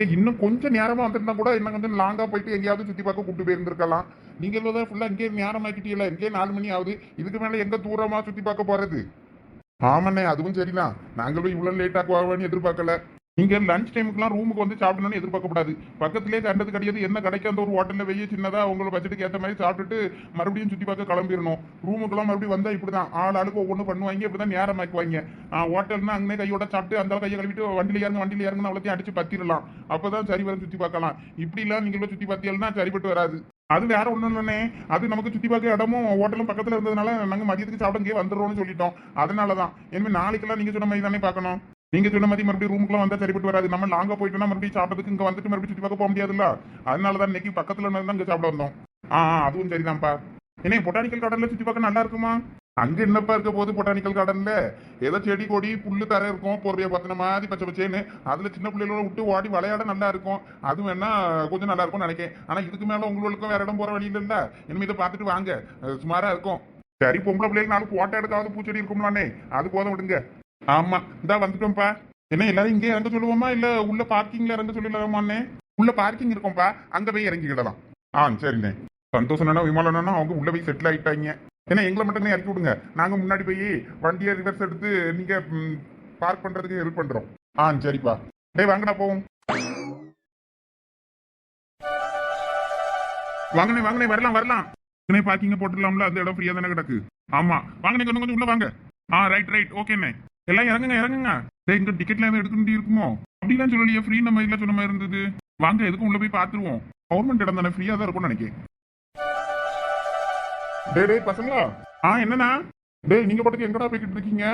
ஏய், இன்னும் கொஞ்சம் நேரமா வந்திருந்தா கூட இன்னும் கொஞ்சம் லாங்கா போயிட்டு எங்கேயாவது சுத்தி பார்க்க கூப்பிட்டு போயிருந்திருக்கலாம். நீங்க தான் ஃபுல்லா இங்கே நேரம் ஆக்கிட்டீங்களா இங்கே நாலு மணி ஆகுது. இதுக்கு மேல எங்க தூரமா சுத்தி பார்க்க போறது? ஆமாண்ணே அதுவும் சரிதான். நாங்களும் இவ்வளவு லேட் ஆக்குவாங்கன்னு எதிர்பார்க்கல. நீங்க லஞ்ச் டைமுக்குலாம் ரூமுக்கு வந்து சாப்பிடணும்னு எதிர்பார்க்கக்கூடாது பக்கத்திலே கண்டது கிடையாது. என்ன கிடைக்க அந்த ஒரு ஹோட்டலில் வெய்ய சின்னதா உங்களுக்கு பட்ஜெட்டுக்கு ஏற்ற மாதிரி சாப்பிட்டுட்டு மறுபடியும் சுற்றி பார்க்க கிளம்பிடணும். ரூமுக்குலாம் மறுபடியும் வந்தா இப்படிதான். ஆள் ஆளுக்கு ஒவ்வொன்று பண்ணுவாங்க. இப்படிதான் நேரம் ஆக்குவாங்க. ஹோட்டல்னா அங்கே கையோட சாப்பிட்டு அந்த கையை கழுவிட்டு வண்டியில இறங்க வண்டியில இறங்க அவ்வளோத்தையும் அடிச்சு பத்திரலாம். அப்பதான் சரி வர சுற்றி பார்க்கலாம். இப்படிலாம் நீங்களும் சுற்றி பார்த்தீங்கன்னா சரிப்பட்டு வராது. அது வேற ஒன்றும் இல்லைண்ணே. அது நமக்கு சுற்றி பார்க்க இடமும் ஹோட்டலும் பக்கத்தில் இருந்ததுனால நாங்கள் மதியத்துக்கு சாப்பிட இங்கே வந்துடுறோம்னு சொல்லிட்டோம். அதனாலதான். இனிமேல் நாளைக்கெல்லாம் நீங்கள் சொன்ன மாதிரி தானே பார்க்கணும். நீங்க சொன்ன மாதிரி மறுபடியும் ரூமுக்குலாம் வந்தா சரிப்பட்டு வராது. நம்ம லாங்கா போயிட்டோம்னா மறுபடியும் சாப்பிட்டதுக்கு இங்க வந்துட்டு மறுபடியும் சுற்றி பார்க்க போக முடியாதுல்ல? அதனால தான் இன்னைக்கு பக்கத்துல இருந்தா இங்க சாப்பிட வந்தோம். ஆ அதுவும் சரிதான்ப்பா. என்ன பொட்டானிக்கல் கார்டன்ல சுற்றி பார்க்க நல்லா இருக்குமா? அங்க என்னப்பா இருக்க போது பொட்டானிக்கல் கார்டன்ல ஏதோ செடி கொடி புல்லு தர இருக்கும் போர்வையை பத்தின மாதிரி பச்சை பச்சேன்னு. அதுல சின்ன பிள்ளைகளோட விட்டு ஓடி விளையாட நல்லா இருக்கும். அது வேணா கொஞ்சம் நல்லா இருக்கும்னு நினைக்கிறேன் ஆனா இதுக்கு மேல உங்களுக்கும் வேற இடம் போற வழி இல்ல இனிமே இதை பார்த்துட்டு வாங்க. சுமாரா இருக்கும். சரி பொம்பளை பிள்ளைகள் நாலு போட்டோ எடுக்காவது பூச்செடி இருக்கும்லானே அது போதும் விடுங்க. ஆமா. இந்தா வந்துட்டோம்ப்பா என்ன எல்லாரும் இங்கே இறங்க சொல்லுவோமா? இல்ல உள்ள பார்க்கிங்ல இறங்க சொல்லிடலாமாண்ணே உள்ள பார்க்கிங் இருக்கும்ப்பா அங்க போய் இறங்கிக்கிடலாம் ஆ சரிண்ணே. சந்தோஷம் அண்ணா விமானம் அவங்க உள்ள போய் செட்டில் ஆயிட்டாங்க. ஏன்னா எங்களை மட்டும் இறக்கி விடுங்க. நாங்க முன்னாடி போய் வண்டியை ரிவர்ஸ் எடுத்து நீங்க பார்க் பண்றதுக்கு ஹெல்ப் பண்றோம். ஆ சரிப்பா. டேய் வாங்கடா போவோம். வாங்கண்ணே வாங்கண்ணே வரலாம் வரலாம். உடனே பார்க்கிங்க போட்டுடலாம்ல அந்த இடம் ஃப்ரீயா தானே கிடக்கு. ஆமா. வாங்கண்ணே கொஞ்சம் கொஞ்சம் உள்ள வாங்க. ஆ ரைட் ரைட் ஓகேண்ணே எல்லாம் இறங்குங்க இறங்குங்க. டேய் இங்க டிக்கெட்ல எதுவும் எடுக்க இருக்குமோ அப்படிலாம் சொல்லலையே ஃப்ரீ நம்ம இதுல சொன்ன மாதிரி இருந்தது. வாங்க எதுக்கும் உள்ள போய் பாத்துருவோம் கவர்மெண்ட் இடம் தானே ஃப்ரீயா தான் இருக்கும்னு நினைக்கிறேன் டேய் டேய் பசங்களா? ஆ என்னண்ணா? டேய் நீங்க பாட்டுக்கு எங்கடா போய்கிட்டு இருக்கீங்க?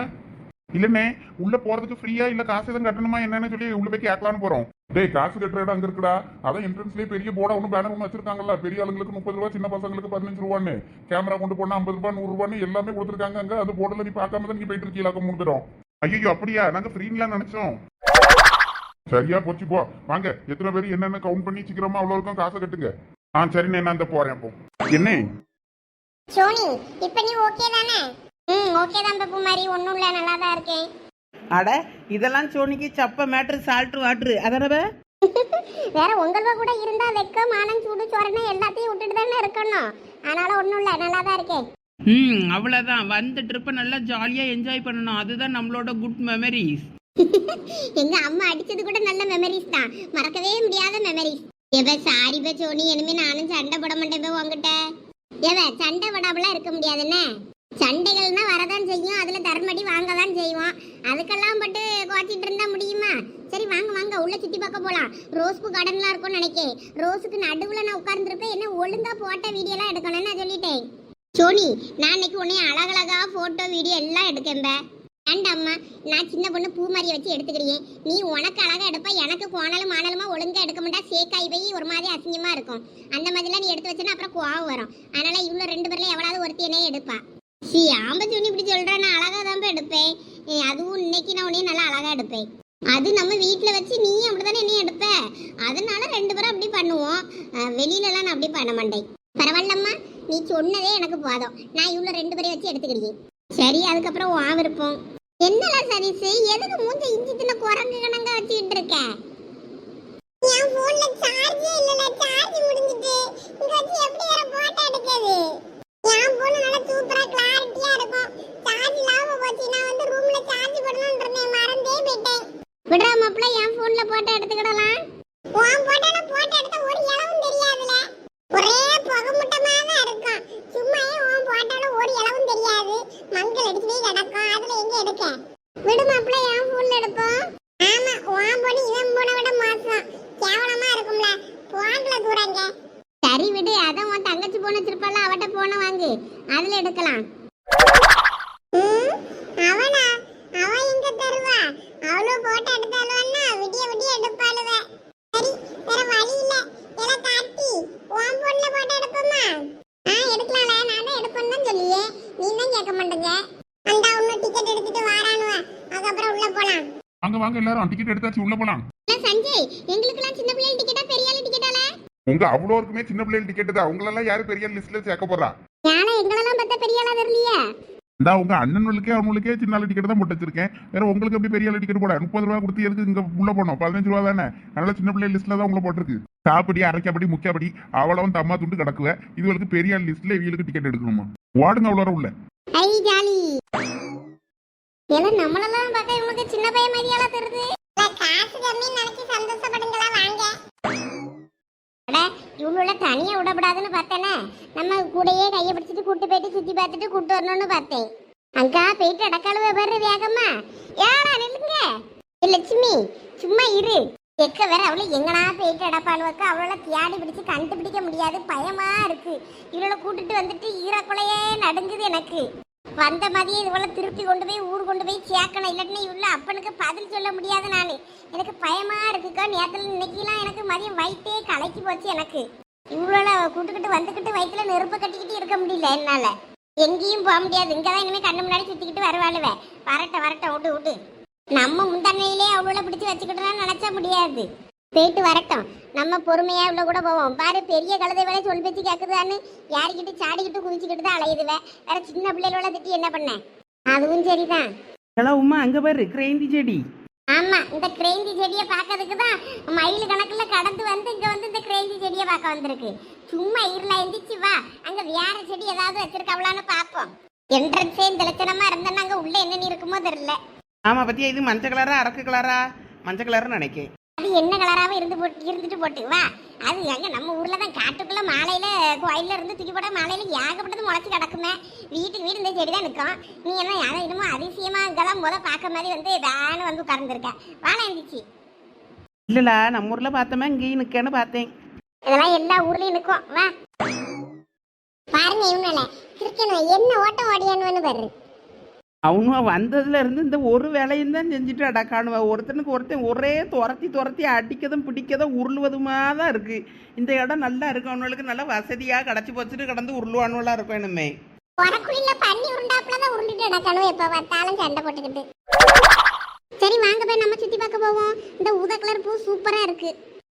இல்லண்ணே உள்ள போறதுக்கு ஃப்ரீயா இல்ல காசு எதுவும் கட்டணுமா என்னன்னு சொல்லி உள்ள போய் கேட்கலான்னு போறோம். டேய் காசு கட்டுற இடம் அங்க இருக்குடா. அதான் என்ட்ரன்ஸ்லயே பெரிய போர்டா ஒன்று பேனர் ஒன்று வச்சிருக்காங்கல்ல. பெரிய ஆளுங்களுக்கு முப்பது ரூபா சின்ன பசங்களுக்கு பதினஞ்சு ரூபான்னு. கேமரா கொண்டு போனா ஐம்பது ரூபா நூறு ரூபான்னு எல்லாமே கொடுத்துருக்காங்க அங்க. அந்த போர்டில் நீ பார்க்காம தான் நீ போயிட்டு இருக்கீங்களா மூணு பேரும். ஐயோ அப்படியா? நாங்க ஃப்ரீன்லாம் நினைச்சோம். சரியா போச்சு போ. வாங்க எத்தனை பேர் என்னென்ன கவுண்ட் பண்ணி சீக்கிரமா அவ்வளோ இருக்கும் காசை கட்டுங்க. ஆ சரிண்ணே நான் இந்த போறேன் அப்போ என்ன? சோனி இப்ப நீ ஓகே தானே? ம் ஓகே தான் பப்பு மாதிரி ஒன்றும் இல்லை நல்லா தான் இருக்கேன். அட இதெல்லாம் சோனிக்கு சப்ப மேட்ரு சால்ட்ரு வாட்ரு அதானவே வேற உங்களவ கூட இருந்தா வெக்க மானம் சூடு சோறனை எல்லாத்தையும் விட்டுட்டு தானே இருக்கணும். அதனால ஒன்றும் இல்லை நல்லா தான் இருக்கேன். ம் அவ்வளோதான் வந்த ட்ரிப்பை நல்லா ஜாலியாக என்ஜாய் பண்ணணும். அதுதான் நம்மளோட குட் மெமரிஸ் எங்க அம்மா அடிச்சது கூட நல்ல மெமரிஸ் தான். மறக்கவே முடியாத மெமரிஸ் எவ சாரி பே சோனி. இனிமே நானும் சண்டை போட மாட்டேன் உங்ககிட்ட எவ சண்டை போடாமலாம் இருக்க முடியாதுன்னு சண்டைகள்னா வரதான் செய்யும் அதுல தர்மடி வாங்க தான் செய்வோம் அதுக்கெல்லாம் பட்டு குவாச்சிட்டு இருந்தா முடியுமா? சரி வாங்க வாங்க உள்ள சுத்தி பார்க்க போலாம். ரோஸ்க்கு கார்டன்லாம் இருக்கும்னு நினைக்கேன். ரோஸுக்கு நடுவுல நான் உட்கார்ந்துருப்பேன். என்ன ஒழுங்கா போட்ட வீடியோலாம் எடுக்கணும்னு நான் சொல்லிட்டேன்? சோனி நான் இன்னைக்கு உன்னை அழகழகா போட்டோ வீடியோ எல்லாம் எடுக்கேன்பே வேண்டாம்மா நான் சின்ன பொண்ணு பூ மாதிரியை வச்சு எடுத்துக்கிறேன் நீ உனக்கு அழகா எடுப்ப எனக்கு கோணலும் மாணலுமா ஒழுங்கா எடுக்க மாட்டா சேக்காய் போய் ஒரு மாதிரி அசிங்கமா இருக்கும். அந்த மாதிரிலாம் நீ எடுத்து வச்சேன்னா அப்புறம் கோவம் வரும். அதனால இவ்வளோ ரெண்டு பேர்ல எவ்வளவு ஒருத்தி என்னையே எடுப்பா. சி ஆம்ப சொன்னி இப்படி சொல்ற நான் அழகா தான் எடுப்பேன் அதுவும் இன்னைக்கு நான் உன்னையும் நல்லா அழகா எடுப்பேன். அது நம்ம வீட்டில் வச்சு நீயும் அப்படிதானே என்னையும் எடுப்ப? அதனால ரெண்டு பேரும் அப்படி பண்ணுவோம். வெளியிலலாம் நான் அப்படி பண்ண மாட்டேன். பரவாயில்லம்மா நீ சொன்னதே எனக்கு போதும். நான் இவ்வளோ ரெண்டு பேரையும் வச்சு எடுத்துக்கிறேன் சரி அதுக்கப்புறம் வா விருப்பம். என்னடா சதீஷ் எதுக்கு மூஞ்ச இஞ்சி தின்ன குரங்கு கணங்க வச்சுக்கிட்டு இருக்க? என் இல்லல சார்ஜ் முடிஞ்சிட்டு இங்க வச்சு எப்படி வேற போட்டோ எடுக்கிறது? என் போன் நல்லா சூப்பரா கிளாரிட்டியா இருக்கும். சார்ஜ் இல்லாம போச்சு. நான் வந்து ரூம்ல சார்ஜ் போடணும்னு இருந்தேன். மறந்தே போயிட்டேன். விடுறா மாப்ள என் போன்ல போட்டோ எடுத்துக்கிடலாம் உன் போட்டோல போட்டோ எடுத்த ஒரு இளவும் தெரியாதுல ஒரே புகை மூட்டமா தான் இருக்கும் சும்மா உன் போட்டோல ஒரு இளவும் தெரியாது மங்கள் அடிச்சுட்டே கிடக்கும் அதுல எங்க எடுக்க விடு மாப்பிள்ள என் போன்ல எடுப்போம் ஆமா உன் போன இவன் போன விட மோசம் கேவலமா இருக்கும்ல போங்கல தூரங்க சரி விடு அதான் உன் தங்கச்சி போன வச்சிருப்பால அவட்ட போன வாங்கு அதுல எடுக்கலாம் அவனா அவ எங்க தருவா அவளோ போட்டோ எடுத்தாலும்னா விடிய விடிய எடுப்பாளுவ சரி வேற வழி இல்ல எல்லாம் காட்டி உன் போன்ல போட்டோ எடுப்போமா ஆ எடுக்கலாம்ல நான் தான் எடுப்பேன்னு தான் சொல்லியே நீ தான் கேட்க மாட்டேங்க. அந்த இன்னும் டிக்கெட் எடுத்துட்டு வாரானுவ. அதுக்கப்புறம் உள்ள போலாம். வாங்க வாங்க எல்லாரும். டிக்கெட் எடுத்தாச்சு உள்ள போலாம். சஞ்சய்? எங்களுக்கெல்லாம் சின்ன பிள்ளைகள் டிக்கெட்டா பெரிய ஆளு டிக்கெட்டால உங்க அவ்வளோ இருக்குமே சின்ன பிள்ளைகள் டிக்கெட் தான். உங்களெல்லாம் யாரு பெரிய லிஸ்ட்ல சேர்க்க போறா? யானை எங்களெல்லாம் பார்த்தா பெரிய ஆளா தெரியலையே. இந்த உங்க அண்ணனுக்கே அவங்களுக்கே சின்ன ஆள் டிக்கெட் தான் போட்டு வச்சிருக்கேன். வேற உங்களுக்கு எப்படி பெரிய ஆள் டிக்கெட் போட? முப்பது ரூபா கொடுத்து எதுக்கு இங்க உள்ள போனோம்? பதினஞ்சு ரூபா தானே? அதனால சின்ன பிள்ளை லிஸ்ட்ல தான் உங்களை போட்டிருக்கு. சாப்பிடி அரைக்கப்படி முக்கியப்படி அவ்வளவும் தம்மா துண்டு கிடக்குவ. இதுகளுக்கு பெரிய ஆள் லிஸ்ட்ல இவங்களுக்கு டிக்கெட் எடுக்கணுமா? வாடுங்க அவ்வளோ உள்ள. ஐ ஜாலி. எல்லாம் நம்மளெல்லாம் சின்ன பையன் மாதிரியால தெரியுது. காசு கம்மி நினைச்சு சந்தோஷப்படுங்களா வாங்க. இவ்வளோ தனியாக விடக்கூடாதுன்னு பார்த்தேனே. நம்ம கூடயே கையை பிடிச்சிட்டு கூட்டு போயிட்டு சுற்றி பார்த்துட்டு கூட்டு வரணும்னு பார்த்தேன். அங்கா போயிட்டு அடக்காளுவ பாரு வேகமா. யாரா நில்லுங்க. லட்சுமி சும்மா இரு. எக்க வேற அவளை எங்கனா போயிட்டு அடப்பாளுவக்கு அவளை தியாடி பிடிச்சு கண்டுபிடிக்க முடியாது. பயமா இருக்கு. இவளை கூட்டிட்டு வந்துட்டு ஈரக்குலையே நடுங்குது எனக்கு. வந்த மாதிரியே இவளை திருப்பி கொண்டு போய் ஊர் கொண்டு போய் சேர்க்கணும். இல்லாட்டினா இவ்வளோ அப்பனுக்கு பதில் சொல்ல முடியாது நான். எனக்கு பயமாக இருக்குக்கா நேரத்தில் இன்னைக்கெல்லாம் எனக்கு மதியம் வயிற்றே கலக்கி போச்சு எனக்கு. இவ்வளோ கூட்டுக்கிட்டு வந்துக்கிட்டு வயிற்றுல நெருப்பு கட்டிக்கிட்டு இருக்க முடியல என்னால். எங்கேயும் போக முடியாது. இங்கே தான் இனிமேல் கண்ணு முன்னாடி சுற்றிக்கிட்டு வருவாளுவேன் வரட்ட வரட்ட விட்டு விட்டு நம்ம முந்தன்னையிலே அவ்வளோ பிடிச்சி வச்சுக்கிட்டோம்னு நினச்சா முடியாது. போயிட்டு வரட்டும். நம்ம பொறுமையா உள்ள கூட போவோம். பாரு பெரிய கழுதை வேலை சொல் பேச்சு கேக்குதான்னு யாருக்கிட்டு சாடிக்கிட்டு குதிச்சுக்கிட்டு தான் அலையுதுவ. வேற சின்ன பிள்ளைகளோட திட்டி என்ன பண்ண? அதுவும் சரிதான். ஹலோ உமா அங்கே பாரு கிரேந்தி செடி. ஆமா இந்த கிரேந்தி செடியை பார்க்கறதுக்கு தான் மயில் கணக்குல கடந்து வந்து இங்க வந்து இந்த கிரேந்தி செடியை பார்க்க வந்திருக்கு. சும்மா இருள எந்திரிச்சு வா. அங்க வேற செடி ஏதாவது வச்சிருக்கவளான்னு பார்ப்போம். என்ட்ரன்ஸே இந்த லட்சணமா இருந்தேன்னா அங்க உள்ள என்னென்ன இருக்குமோ தெரியல. ஆமாம் பத்தியா இது மஞ்சள் கலரா அரக்கு கலரா மஞ்சள் கலர்னு நினைக்கேன். என்ன கலராவும் இருந்து போட்டு இருந்துட்டு போட்டு வா. அது எங்க நம்ம ஊர்ல தான் காட்டுக்குள்ள மாலையில கோயில்ல இருந்து தூக்கி போட்ட மாலையில ஏகப்பட்டது முளைச்சு கிடக்குமே. வீட்டுக்கு வீடு இந்த செடி தான் நிற்கும் நீ என்ன யாரும் என்னமோ அதிசயமா இங்கெல்லாம் முத பார்க்க மாதிரி வந்து வேணும் வந்து உட்கார்ந்துருக்க. வாழை இருந்துச்சு இல்லைலா நம்ம ஊரில் பார்த்தோமே இங்கேயும் நிற்கன்னு பார்த்தேன். இதெல்லாம் எல்லா ஊர்லயும் நிற்கும் வா. பாருங்க இவனால கிருக்கணும் என்ன ஓட்டம் ஓடியான்னு பாரு. அவனுவ வந்ததுல இருந்து இந்த ஒரு வேலையும் தான் செஞ்சுட்டு அடக்கானுவ. ஒருத்தனுக்கு ஒருத்தன் ஒரே துரத்தி துரத்தி அடிக்கதும் பிடிக்கதும் உருளுவதுமா தான் இருக்கு. இந்த இடம் நல்லா இருக்கு. அவனுக்கு நல்லா வசதியா கிடச்சி போச்சுட்டு கடந்து உருளுவானுவலா இருக்கும் என்னமே சரி வாங்க போய் நம்ம சுத்தி பார்க்க போவோம். இந்த உத கலர் பூ சூப்பரா இருக்கு.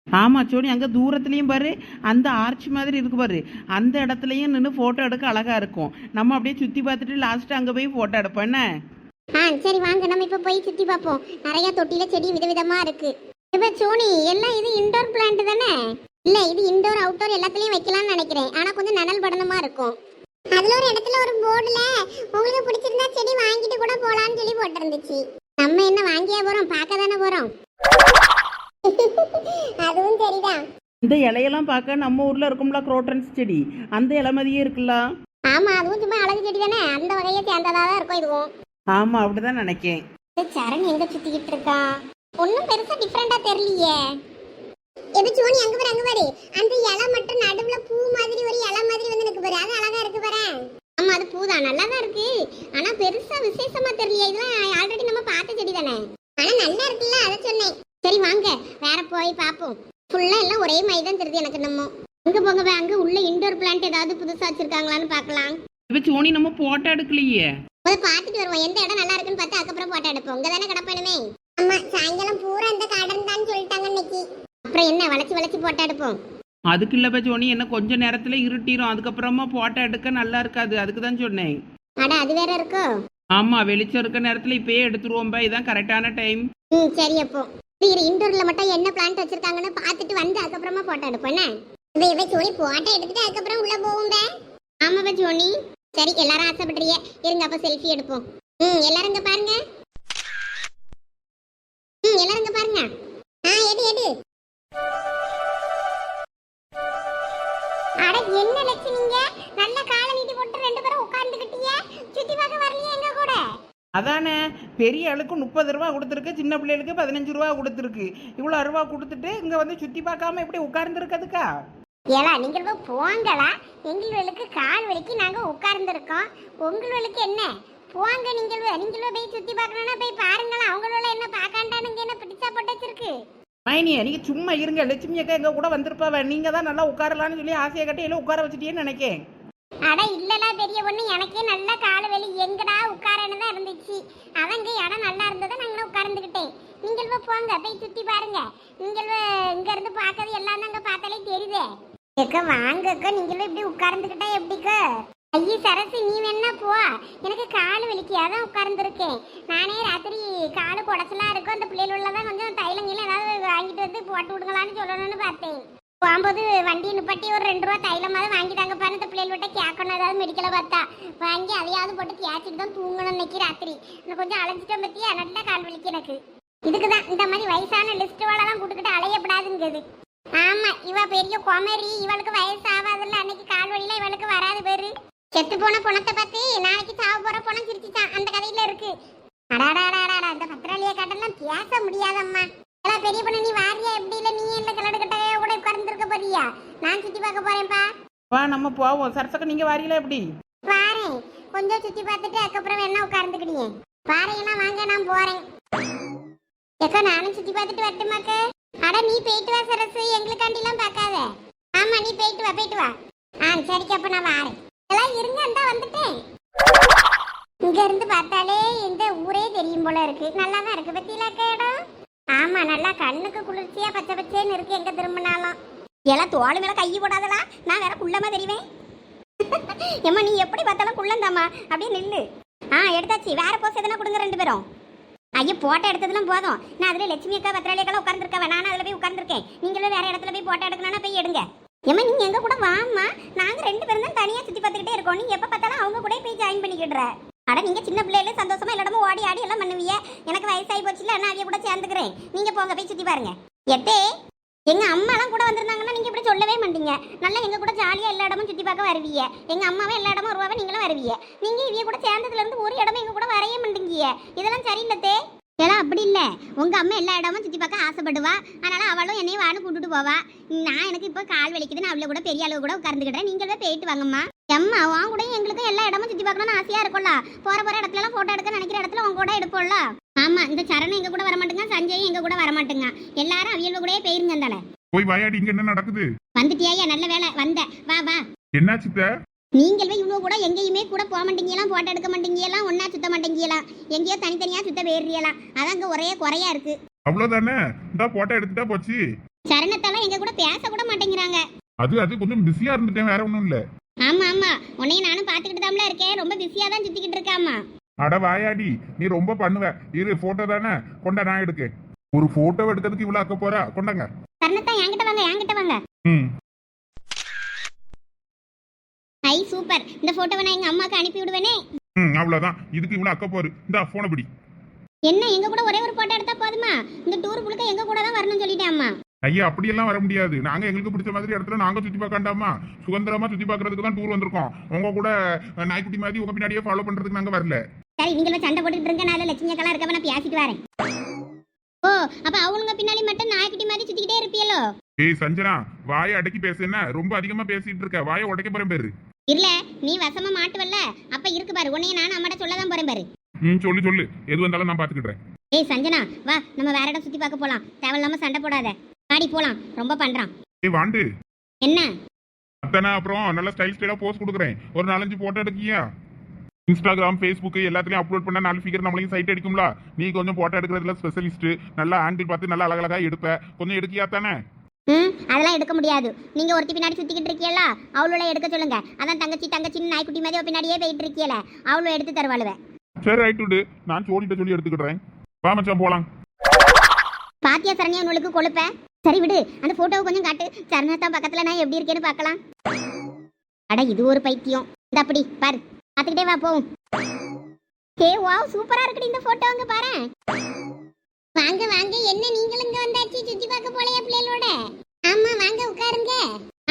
ஆமா சோனி அங்க தூரத்துலயும் பாரு அந்த ஆர்ச் மாதிரி இருக்கு பாரு. அந்த இடத்துலயும் நின்று போட்டோ எடுக்க அழகா இருக்கும். நம்ம அப்படியே சுத்தி பார்த்துட்டு லாஸ்ட் அங்க போய் போட்டோ எடுப்போம் என்ன? ஆ சரி வாங்க நம்ம இப்ப போய் சுத்தி பார்ப்போம். நிறைய தொட்டில செடி விதவிதமா இருக்கு. இப்ப சோனி எல்லாம் இது இன்டோர் பிளான்ட் தானே? இல்ல இது இன்டோர் அவுட்டோர் எல்லாத்துலயும் வைக்கலாம்னு நினைக்கிறேன். ஆனா கொஞ்சம் நனல் படனமா இருக்கும். அதுல ஒரு இடத்துல ஒரு போர்டுல உங்களுக்கு பிடிச்சிருந்தா செடி வாங்கிட்டு கூட போலாம்னு சொல்லி போட்டிருந்துச்சு. நம்ம என்ன வாங்கியே போறோம்? பார்க்க தானே போறோம். அதுவும் சரிதான். இந்த இலையெல்லாம் பார்க்க நம்ம ஊர்ல இருக்கும்ல குரோட்டன்ஸ் செடி. அந்த இலை மாதிரியே இருக்குல்ல? ஆமா அதுவும் சும்மா அழகு செடி தானே? அந்த வகையை சேர்ந்ததா தான் இருக்கும் இதுவும். ஆமா அப்படிதான் நினைக்கேன். இந்த சரண் எங்க சுத்திக்கிட்டு இருக்கா? ஒன்னும் பெருசா டிஃபரெண்டா தெரியலையே. எது சோனி அங்க பாரு அங்க பாரு. அந்த இலை மட்டும் நடுவுல பூ மாதிரி ஒரு இலை மாதிரி வந்து நிக்கு பாரு அது அழகா இருக்கு பாரு ஆமா அது பூதான் நல்லா தான் இருக்கு ஆனா பெருசா விசேஷமா தெரியலையே இதெல்லாம் ஆல்ரெடி நம்ம பார்த்த செடி தானே ஆனா நல்லா இருக்குல்ல அதை சொன்னேன் சரி வாங்க வேற போய் பாப்போம் ஃபுல்லா எல்லாம் ஒரே மாதிரி தான் தெரியுது எனக்கு நம்ம அங்க போங்க போய் அங்க உள்ள இன்டோர் பிளான்ட் ஏதாவது புதுசா வச்சிருக்காங்களான்னு பார்க்கலாம் சோனி நம்ம போட்டோ எடுக்கலையே. முதல்ல பார்த்துட்டு வருவோம். எந்த இடம் நல்லா இருக்குன்னு பார்த்து அதுக்கப்புறம் போட்டோ எடுப்போம். இங்க தானே கிடப்பணுமே ஆமா சாயங்காலம் பூரா இந்த கார்டன் தான் சொல்லிட்டாங்க இன்னைக்கு. அப்புறம் என்ன வளைச்சு வளைச்சு போட்டோ எடுப்போம். அதுக்கு இல்லப்ப சோனி என்ன கொஞ்ச நேரத்துல இருட்டிரும். அதுக்கப்புறமா போட்டோ எடுக்க நல்லா இருக்காது. அதுக்கு தான் சொன்னேன். அட அது வேற இருக்கோ? ஆமா வெளிச்சம் இருக்க நேரத்துல இப்பயே எடுத்துருவோம்பா இதான் கரெக்டான டைம் ம் சரி அப்போ. சரி இன்டோர்ல மட்டும் என்ன பிளான்ட் வச்சிருக்காங்கன்னு பார்த்துட்டு வந்து அதுக்கப்புறமா போட்டோ எடுப்போம் என்ன? இவ இவ போட்டோ எடுத்துட்டு அதுக்கப்புறம் உள்ள போவோம் பே. ஆமாப்பா சோனி சரி எல்லாரும் ஆசைப்படுறிய இருங்க அப்ப செல்ஃபி எடுப்போம். ம் எல்லாரும் இங்க பாருங்க. ம் எல்லாரும் இங்க பாருங்க. ஆ எடு எடு. அட என்ன லட்சுமிங்க நல்ல காலை நீட்டி போட்டு ரெண்டு பேரும் உட்கார்ந்துக்கிட்டீங்க சுத்தி பார்க்க வரலையே எங்க கூட? அதானே பெரிய ஆளுக்கு முப்பது ரூபா கொடுத்துருக்கு சின்ன பிள்ளைகளுக்கு பதினஞ்சு ரூபா கொடுத்துருக்கு. இவ்வளோ ரூபா கொடுத்துட்டு இங்கே வந்து சுற்றி பார்க்காம எப்படி உட்கார்ந்துருக்கதுக்கா ஏலா நீங்கள் போய் போங்களா எங்களுக்கு கால் வலிக்கு நாங்க உட்கார்ந்துருக்கோம். உங்களுக்கு என்ன? போங்க நீங்கள். போய். நீங்கள் போய் சுத்தி பார்க்கணும்னா போய் பாருங்களா. அவங்களோட என்ன பார்க்காண்டானுங்க என்ன பிடிச்சா போட்டு வச்சிருக்கு? மைனியா நீங்கள் சும்மா இருங்க. லட்சுமி அக்கா எங்கள் கூட வந்திருப்பாவ. நீங்கள் தான் நல்லா உட்காரலான்னு சொல்லி ஆசையை கட்டி எல்லாம் உட்கார வச்சுட்டேன்னு நினைக்கேன். அட இல்லடா பெரிய பொண்ணு. எனக்கே நல்ல கால் வலி. எங்கடா உட்காரன்னு தான் இருந்துச்சு. அவங்க இடம் நல்லா இருந்ததை நாங்களும் உட்கார்ந்துக்கிட்டேன். நீங்கள் போய் போங்க. போய் சுத்தி பாருங்க. நீங்கள் போய் இங்க இருந்து பார்க்கறது எல்லாம் அங்க பார்த்தாலே தெரியுதே. எக்க வாங்கக்க நீங்களும் இப்படி உட்கார்ந்துக்கிட்டா எப்படிக்க? ஐயோ சரசு நீ வேணா போ. எனக்கு கால் வலிக்கியா தான் உட்கார்ந்துருக்கேன். நானே ராத்திரி கால் குடச்சலா இருக்கும். அந்த பிள்ளைகளுள்ளதான் கொஞ்சம் தைலங்கீழ ஏதாவது வாங்கிட்டு வந்து போட்டு விடுங்களான்னு சொல்லணும்னு பார்த்தேன். போகும்போது வண்டி நிப்பாட்டி ஒரு ரெண்டு ரூபா தைலமாவது வாங்கி அந்த இந்த பிள்ளைகள்கிட்ட கேட்கணும். ஏதாவது மெடிக்கலை பார்த்தா. வாங்கி அதையாவது போட்டு தேய்ச்சிட்டு தான் தூங்கணும் இன்னைக்கு ராத்திரி. இன்னும் கொஞ்சம் அலைஞ்சிட்டேன் பத்தியா? நல்லா கால் வலிக்கு எனக்கு. இதுக்கு தான் இந்த மாதிரி வயசான லிஸ்ட் வாழலாம் கொடுத்துட்டு அலையப்படாதுங்கிறது ஆமா இவ பெரிய குமரி. இவளுக்கு வயசு ஆகாதுல்ல அன்னைக்கு கால் வலியில இவளுக்கு வராது பேரு. செத்து போன பணத்தை பார்த்து நாளைக்கு சாவ போற பணம் சிரிச்சுச்சான். அந்த கதையில இருக்கு. அடாடாடாடா இந்த பத்திராளிய காட்டெல்லாம் பேச முடியாதம்மா. எல்லாம் பெரிய பொண்ணு நீ வாரியா? எப்படி இல்ல நீ என்ன கிளடு கட்டையே கூட உட்கார்ந்துருக்க போறியா? நான் சுத்தி பார்க்க போறேன்ப்பா. வா நம்ம போவோம். சரசக்க நீங்க வரீங்களா எப்படி? வாரேன். கொஞ்சம் சுத்தி பார்த்துட்டு அதுக்கப்புறம் வேணா உட்கார்ந்துக்கிடியே வாரேன்னா வாங்க நான் போறேன். ஏக்கா நானும் சுத்தி பார்த்துட்டு வரட்டுமாக்க? அட நீ போயிட்டு வா சரசு. எங்களுக்காண்டிலாம் பார்க்காத. ஆமா நீ போயிட்டு வா போயிட்டு வா. ஆ சரிக்கு அப்ப நான் வாரேன். எல்லாம் இருங்க அந்த வந்துட்டேன். இங்க இருந்து பார்த்தாலே இந்த ஊரே தெரியும் போல இருக்கு. நல்லா தான் இருக்கு பத்தியிலாக்க இடம்? ஆமா நல்லா கண்ணுக்கு குளிர்ச்சியா பச்சை பச்சைன்னு இருக்கு எங்க திரும்பினாலும். எல்லாம் தோல் மேல கை போடாதலா நான் வேற குள்ளமா தெரிவேன். ஏம்மா நீ எப்படி பார்த்தாலும் குள்ளந்தாம்மா. அப்படியே நில்லு. ஆ எடுத்தாச்சு. வேற போஸ் எதனா கொடுங்க ரெண்டு பேரும். ஐயோ போட்டோ எடுத்ததுலாம் போதும். நான் அதில் லட்சுமி அக்கா பத்திராளி அக்கா உட்காந்துருக்கேன் நானும் அதில் போய் உட்காந்துருக்கேன் நீங்களும் வேற இடத்துல போய் போட்டோ எடுக்கணும்னா போய் எடுங்க. ஏம்மா நீங்கள் எங்கள் கூட வாம்மா. நாங்கள் ரெண்டு பேரும் தான் தனியாக சுற்றி பார்த்துக்கிட்டே இருக்கோம். நீ எப்போ பார்த்தாலும் அவங்க கூட போய் ஜாயின் பண்ணிக்கிடுற. அட நீங்கள் சின்ன பிள்ளையில சந்தோஷமா எல்லாடமும் ஓடி ஆடி எல்லாம் பண்ணுவீங்க. எனக்கு வயசாகி போச்சுல நான் அவைய கூட சேர்ந்துக்கிறேன். நீங்கள் போங்க போய் சுற்றி பாருங்க. எத்தே எங்க அம்மாலாம் கூட வந்திருந்தாங்கன்னா நீங்க இப்படி சொல்லவே மாட்டீங்க. நல்லா எங்க கூட ஜாலியா எல்லா இடமும் சுத்தி பார்க்க வருவீங்க. எங்க அம்மாவே எல்லா இடமும் வருவாவே நீங்களும் வருவீங்க. நீங்க இவிய கூட சேர்ந்ததுல இருந்து ஒரு இடமும் எங்க கூட வரைய மாட்டீங்க இதெல்லாம் சரியில்லத்தே எல்லாம் அப்படி இல்லை. உங்க அம்மா எல்லா இடமும் சுற்றி பார்க்க ஆசைப்படுவா. அதனால அவளும் என்னையும் வான்னு கூட்டிட்டு போவா. நான் எனக்கு இப்போ கால் வலிக்குதுன்னு அவளை கூட பெரிய அளவு கூட உட்காந்துக்கிட்டேன் நீங்களே போயிட்டு வாங்கம்மா. எம்மா உன் கூட எங்களுக்கும் எல்லா இடமும் சுற்றி பார்க்கணும்னு ஆசையாக இருக்கும்ல. போகிற போகிற இடத்துலலாம் ஃபோட்டோ எடுக்க நினைக்கிற இடத்துல உங்க கூட எடுப்போம்ல. ஆமா இந்த சரணம் எங்க கூட வர மாட்டேங்க சஞ்சயும் எங்க கூட வர மாட்டேங்க எல்லாரும் அவியல்வ கூடயே போயிருங்க அந்தால போய் வாயாடி இங்க என்ன நடக்குது? வந்துட்டியா நல்ல வேலை வந்த. வா வா. என்னாச்சு சித்த? நீங்களே இவ்வளோ கூட எங்கேயுமே கூட போக மாட்டீங்கலாம் போட்டோ எடுக்க மாட்டீங்கலாம் ஒண்ணா சுத்த மாட்டீங்கலாம் எங்கேயோ தனித்தனியா சுத்த போயிடுறீங்களாம் அதான் அங்க ஒரே குறையா இருக்கு. அவ்வளவுதானே? இந்த போட்டோ எடுத்துட்டா போச்சு. சரணத்தெல்லாம் எங்க கூட பேச கூட மாட்டேங்கிறாங்க. அது அது கொஞ்சம் பிஸியா இருந்துட்டேன் வேற ஒண்ணும் இல்ல. ஆமா ஆமா. உன்னையும் நானும் பாத்துக்கிட்டு தான்ல இருக்கேன். ரொம்ப பிஸியா தான் சுத்திக்கிட்டு இருக்காமா அட வாயாடி நீ ரொம்ப பண்ணுவ. இரு போட்டோ தானே? கொண்டா நான் எடுக்கேன். ஒரு போட்டோ எடுக்கிறதுக்கு இவ்வளவு அக்க போறா? கொண்டாங்க. சரணத்தா என்கிட்ட வாங்க என்கிட்ட வாங்க. ம். ஐ சூப்பர் இந்த போட்டோவை நான் எங்க அம்மாக்கு அனுப்பி விடுவேனே? ம் அவ்வளவுதான். இதுக்கு இவ்வளவு அக்க போரு. இந்த போனை பிடி. என்ன எங்க கூட ஒரே ஒரு போட்டோ எடுத்தா போதுமா? இந்த டூர் முழுக்க எங்க கூட தான் வரணும்னு சொல்லிட்டேன் அம்மா. ஐயா அப்படியெல்லாம் வர முடியாது. நாங்க எங்களுக்கு பிடிச்ச மாதிரி இடத்துல நாங்க சுத்தி பார்க்காண்டாமா? சுதந்திரமா சுத்தி பார்க்கறதுக்கு தான் டூர் வந்திருக்கோம். உங்க கூட நாய்க்குட்டி மாதிரி உங்க பின்னாடியே ஃபாலோ பண்றதுக்கு நாங்க வரல. சரி நீங்கள சண்டை போட்டுட்டு இருங்க. நான் லட்சுமி அக்கெல்லாம் இருக்கவ நான் பேசிட்டு வரேன். ஓ அப்ப அவனுங்க பின்னாடி மட்டும் நாய்க்குட்டி மாதிரி சுத்திக்கிட்டே இருப்பியலோ? ஏய் சஞ்சனா வாயை அடக்கி பேசு என்ன? ரொம்ப அதிகமா பேசிட்டு இருக்க. வாயை உடைக்க போறேன் பேரு. இல்ல நீ வசமா மாட்டுவல்ல. அப்ப இருக்கு பாரு உன்னைய நான் அம்மாட்ட சொல்ல தான் போறேன் பாரு. ம் சொல்லு சொல்லு. எது வந்தாலும் நான் பாத்துக்கிட்டேன் ஏய் சஞ்சனா வா நம்ம வேற இடம் சுத்தி பார்க்க போலாம். தேவையில்லாம சண்டை போடாத. பாடி போலாம். ரொம்ப பண்றான். ஏய் வாண்டு. என்ன? அத்தனை அப்புறம் நல்ல ஸ்டைல் ஸ்டைலா போஸ்ட் கொடுக்குறேன். ஒரு நாலஞ்சு போட்டோ எடுக்கியா? இன்ஸ்டாகிராம் ஃபேஸ்புக் எல்லாத்துலயும் அப்லோட் பண்ண நாலு ஃபிகர் நம்மளையும் சைட் அடிக்கும்ல. நீ கொஞ்சம் போட்டோ எடுக்கிறதுல ஸ்பெஷலிஸ்ட் நல்லா ஆங்கிள் பார்த்து நல்லா அழகழகா எடுப்ப. கொஞ்சம் எடுக்கியா தானே? ம் அதெல்லாம் எடுக்க முடியாது. நீங்க ஒருத்தி பின்னாடி சுத்திக்கிட்டு இருக்கீல்ல அவளோட எடுக்க சொல்லுங்க. அதான் தங்கச்சி தங்கச்சின்னு நாய்க்குட்டி மாதிரி பின்னாடியே போயிட்டு இருக்கீல அவளோ எடுத்து தருவாளுவ. சரி ரைட் விடு. நான் சோடிட்ட சொல்லி எடுத்துக்கிடுறேன். வா மச்சான் போலாம். பாத்தியா சரண்யா உங்களுக்கு கொழுப்ப? சரி விடு. அந்த போட்டோவை கொஞ்சம் காட்டு. சரணத்தா பக்கத்துல நான் எப்படி இருக்கேன்னு பார்க்கலாம். அட இது ஒரு பைத்தியம். இந்த அப்படி பாரு. பார்த்துக்கிட்டே வா போவோம். ஏ வாவ் சூப்பரா இருக்குடி இந்த போட்டோ அங்க பாரு. வாங்க வாங்க என்ன நீங்களும் இங்க வந்தாச்சு? சுத்தி பார்க்க போலையா பிள்ளைகளோட? ஆமா வாங்க உட்காருங்க.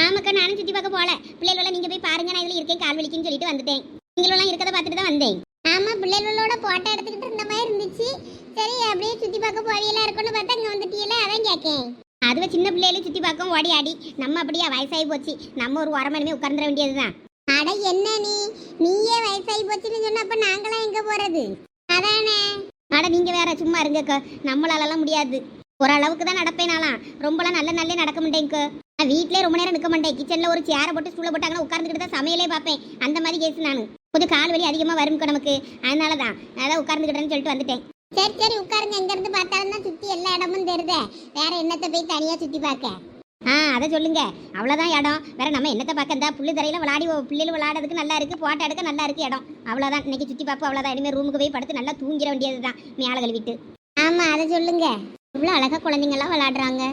ஆமாக்கா நானும் சுத்தி பார்க்க போல. பிள்ளைகளோட நீங்க போய் பாருங்க நான் இதுல இருக்கேன் கால் வலிக்குன்னு சொல்லிட்டு வந்துட்டேன். நீங்களெல்லாம் இருக்கதை பார்த்துட்டு தான் வந்தேன். ஆமா பிள்ளைகளோட போட்டோ எடுத்துக்கிட்டு இருந்த மாதிரி இருந்துச்சு. சரி அப்படியே சுத்தி பார்க்க போவியெல்லாம் இருக்கும்னு பார்த்தா இங்க வந்துட்டீல அதான் கேட்கேன் அதுவே சின்ன பிள்ளைகளும் சுத்தி பார்க்க ஓடி ஆடி. நம்ம அப்படியே வயசாகி போச்சு. நம்ம ஒரு அரை உட்கார்ந்துட வேண்டியதுதான். அட என்ன நீ? நீயே வயசாகி போச்சுன்னு சொன்ன அப்ப நாங்களாம் எங்க போறது? அதானே? அட நீங்க வேற சும்மா இருங்கக்கா. நம்மளாலலாம் முடியாது. ஓரளவுக்கு தான் நடப்பேனாலாம் ரொம்பலாம் நல்ல நல்லே நடக்க மாட்டேங்க நான் வீட்லயே ரொம்ப நேரம் நிற்க மாட்டேன். கிச்சன்ல ஒரு சேரை போட்டு ஸ்டூல போட்டாங்கன்னா உட்கார்ந்துக்கிட்டு தான் சமையலே பார்ப்பேன். அந்த மாதிரி கேஸ் நான். கொஞ்சம் கால் வலி அதிகமா வரும் நமக்கு. அதனால தான். அதான் உட்கார்ந்துக்கிட்டேன்னு சொல்லிட்டு வந்துட்டேன். சரி சரி உட்காருங்க. எங்க இருந்து பார்த்தாலும் தான் சுத்தி எல்லா இடமும் தெரியுதே. வேற என்னத்தை போய் தனியா சுத்தி பார்க்க? ஆ அதை சொல்லுங்க. அவ்வளோதான் இடம். வேற நம்ம என்னத்தை பார்க்க இந்த புள்ளி தரையில விளையாடி பிள்ளைகள் விளையாடுறதுக்கு நல்லா இருக்கு போட்டோ எடுக்க நல்லா இருக்கு இடம். அவ்வளோதான் இன்னைக்கு சுற்றி பார்ப்போம். அவ்வளோதான் இனிமேல் ரூமுக்கு போய் படுத்து நல்லா தூங்கிட வேண்டியது தான் மேலே கழுவிட்டு. ஆமா அதை சொல்லுங்க. இவ்வளோ அழகா குழந்தைங்கலாம் விளையாடுறாங்க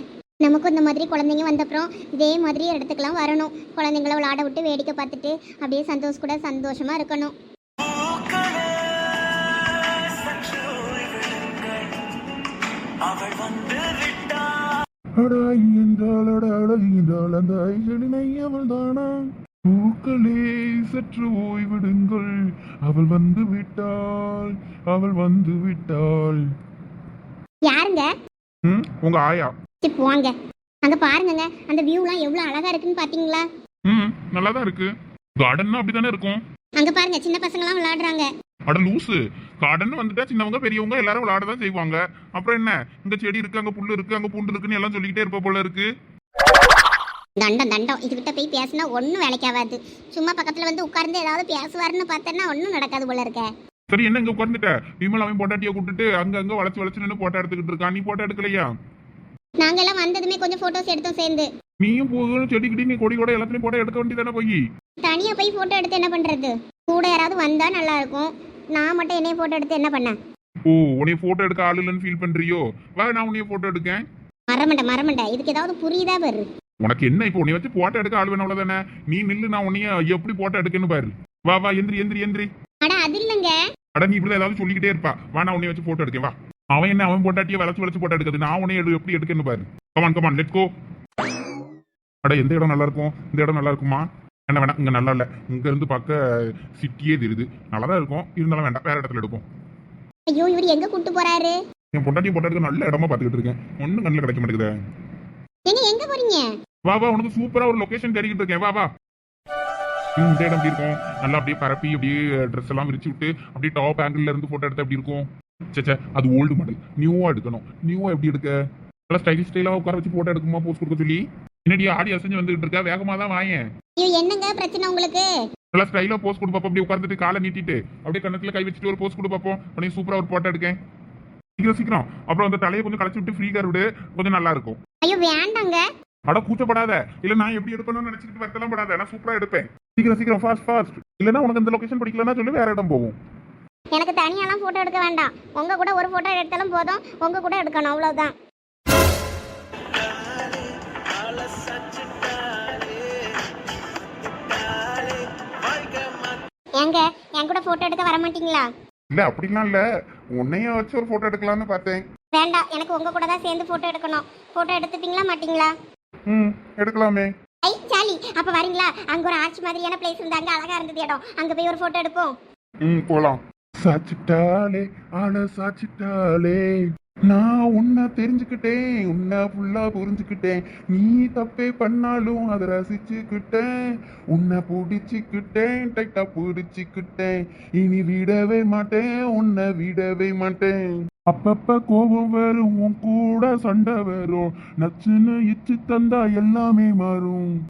நமக்கும் இந்த மாதிரி குழந்தைங்க வந்தப்புறம் இதே மாதிரி இடத்துக்குலாம் வரணும். குழந்தைங்கள விளையாட விட்டு வேடிக்கை பார்த்துட்டு அப்படியே சந்தோஷ் கூட சந்தோஷமா இருக்கணும். அடாய் என்றால் அடாய் என்றால் அந்த ஐகளினை அவள் தானா? பூக்களே சற்று ஓய்விடுங்கள். அவள் வந்து விட்டாள் அவள் வந்து விட்டாள். யாருங்க? ம் உங்க ஆயா. சரி போங்க. அங்க பாருங்கங்க அந்த வியூலாம் எவ்வளோ அழகா இருக்குன்னு பாத்தீங்களா? ம் நல்லா தான் இருக்கு. கார்டன் அப்படிதானே இருக்கும். அங்க பாருங்க சின்ன பசங்கலாம் விளையாடுறாங்க அட லூசு. கார்டன் வந்துட்டா சின்னவங்க பெரியவங்க எல்லாரும் விளையாட தான் செய்வாங்க. அப்புறம் என்ன? இங்க செடி இருக்கு அங்க புல்லு இருக்கு அங்க பூண்டு இருக்குன்னு எல்லாம் சொல்லிக்கிட்டே இருப்ப போல இருக்கு. தண்டம் தண்டம். இதுகிட்ட போய் பேசினா ஒன்றும் வேலைக்காகாது சும்மா பக்கத்துல வந்து உட்கார்ந்து ஏதாவது பேசுவாருன்னு பார்த்தேன்னா ஒன்றும் நடக்காது போல இருக்க. சரி என்ன இங்க உட்கார்ந்துட்ட? விமல் அவன் பொண்டாட்டிய கூட்டிட்டு அங்க அங்க வளைச்சு வளைச்சு நின்று போட்டோ எடுத்துக்கிட்டு இருக்கான். நீ போட்டோ எடுக்கலையா? நாங்க எல்லாம் வந்ததுமே கொஞ்சம் போட்டோஸ் எடுத்தோம் சேர்ந்து. நீயும் போகணும் செடி கிடி நீ கொடி கூட எல்லாத்துலயும் போட்டோ எடுக்க வேண்டியதானே போய்? தனியா போய் போட்டோ எடுத்து என்ன பண்றது? கூட யாராவது வந்தா நல்லா இருக்கும். நான் மட்டும் என்னைய போட்டோ எடுத்து என்ன பண்ணேன் ஓ உன்னைய போட்டோ எடுக்க ஆள் இல்லைன்னு ஃபீல் பண்றியோ? வா நான் உன்னைய போட்டோ எடுக்கேன். மறமண்ட மறமண்ட இதுக்கு ஏதாவது புரியுதா பாரு. உனக்கு என்ன இப்போ உன்னை வச்சு போட்டோ எடுக்க ஆள் வேணும் அவ்வளவுதானே? நீ நில்லு நான் உன்னைய எப்படி போட்டோ எடுக்கன்னு பாரு. வா வா எந்திரி எந்திரி எந்திரி. அட அது இல்லைங்க. அட நீ இப்படி ஏதாவது சொல்லிக்கிட்டே இருப்பா. வா நான் உன்னைய வச்சு போட்டோ எடுக்கேன். வா. அவன் என்ன அவன் பொண்டாட்டிய வளைச்சு வளைச்சு போட்டோ எடுக்குது நான் உன்னைய எடு- எப்படி எடுக்கன்னு பாரு. கமான் கமான் லெட் கோ அட எந்த இடம் நல்லா இருக்கும்? இந்த இடம் நல்லா இருக்குமா? என்ன வேணாம் இங்க நல்லா இல்ல. இங்க இருந்து பார்க்க சிட்டியே தெரியுது. நல்லா தான் இருக்கும். இருந்தாலும் வேண்டாம் வேற இடத்துல எடுப்போம். ஐயோ இவர் எங்க கூட்டு போறாரு? என் பொண்டாட்டியும் போட்டோ எடுக்க நல்ல இடமா பார்த்துக்கிட்டு இருக்கேன். ஒன்றும் கண்ணில் கிடைக்க மாட்டேங்குதே. எங்க எங்க போறீங்க? வா வா உனக்கு சூப்பரா ஒரு லொகேஷன் தேடிக்கிட்டு இருக்கேன். வா வா. இந்த இடம் எப்படி இருக்கும்? நல்லா அப்படியே பரப்பி அப்படியே ட்ரெஸ் எல்லாம் விரிச்சு விட்டு அப்படியே டாப் ஆங்கிள் இருந்து போட்டோ எடுத்தா எப்படி இருக்கும்? சேச்சே அது ஓல்டு மாடல் நியூவா எடுக்கணும். நியூவா எப்படி எடுக்க? நல்லா ஸ்டைலா உட்கார வச்சு போட்டோ எடுக்குமா போஸ்ட் கொடுக்க சொல்லி? என்னடி ஆடி அசைஞ்சு வந்துகிட்டு இருக்கா? வேகமா தான் வாயேன். ஐயோ என்னங்க பிரச்சனை உங்களுக்கு? நல்லா ஸ்டைலா போஸ்ட் கொடு பாப்போம். அப்படியே உட்கார்ந்துட்டு காலை நீட்டிட்டு அப்படியே கண்ணத்துல கை வச்சுட்டு ஒரு போஸ்ட் கொடு பார்ப்போம் அப்படியே சூப்பரா ஒரு போட்டோ எடுக்கேன். சீக்கிரம் சீக்கிரம். அப்புறம் அந்த தலையை கொஞ்சம் களைச்சு விட்டு ஃப்ரீ விடு. கொஞ்சம் நல்லா இருக்கும். ஐயோ வேண்டாங்க. அட கூச்சப்படாத. இல்ல நான் எப்படி எடுக்கணும்னு நினைச்சிட்டு வருத்தலாம் படாத. நான் சூப்பரா எடுப்பேன். சீக்கிரம் சீக்கிரம் ஃபாஸ்ட் ஃபாஸ்ட் இல்லனா உனக்கு இந்த லொகேஷன் பிடிக்கலன்னா சொல்லி வேற இடம் போவோம் எனக்கு தனியாலாம் போட்டோ எடுக்க வேண்டாம். உங்க கூட ஒரு போட்டோ எடுத்தாலும் போதும். உங்க கூட எடுக்கணும். அவ்வளவுதான். ஏங்க என் கூட போட்டோ எடுக்க வர மாட்டீங்களா? இல்ல அப்படிலாம் இல்ல. உன்னைய வச்சு ஒரு போட்டோ எடுக்கலாம்னு பார்த்தேன். வேண்டாம் எனக்கு உங்க கூட தான் சேர்ந்து போட்டோ எடுக்கணும். போட்டோ எடுத்துப்பீங்களா மாட்டீங்களா? ம் எடுக்கலாமே. ஐ சாலி அப்ப வரீங்களா? அங்க ஒரு ஆர்ச் மாதிரியான பிளேஸ் இருந்தாங்க அழகா இருந்தது இடம். அங்க போய் ஒரு போட்டோ எடுப்போம். ம் போலாம். சாச்சிட்டாலே ஆள சாச்சிட்டாலே. நான் உன்னை தெரிஞ்சுக்கிட்டேன் உன்னை ஃபுல்லா புரிஞ்சுக்கிட்டேன். நீ தப்பே பண்ணாலும் அதை ரசிச்சுக்கிட்டேன். உன்னை பிடிச்சிக்கிட்டேன் டைட்டா பிடிச்சிக்கிட்டேன். இனி விடவே மாட்டேன் உன்னை விடவே மாட்டேன். அப்பப்ப கோபம் வரும் உன் கூட சண்டை வரும். நச்சுன்னு இச்சு தந்தா எல்லாமே மாறும்.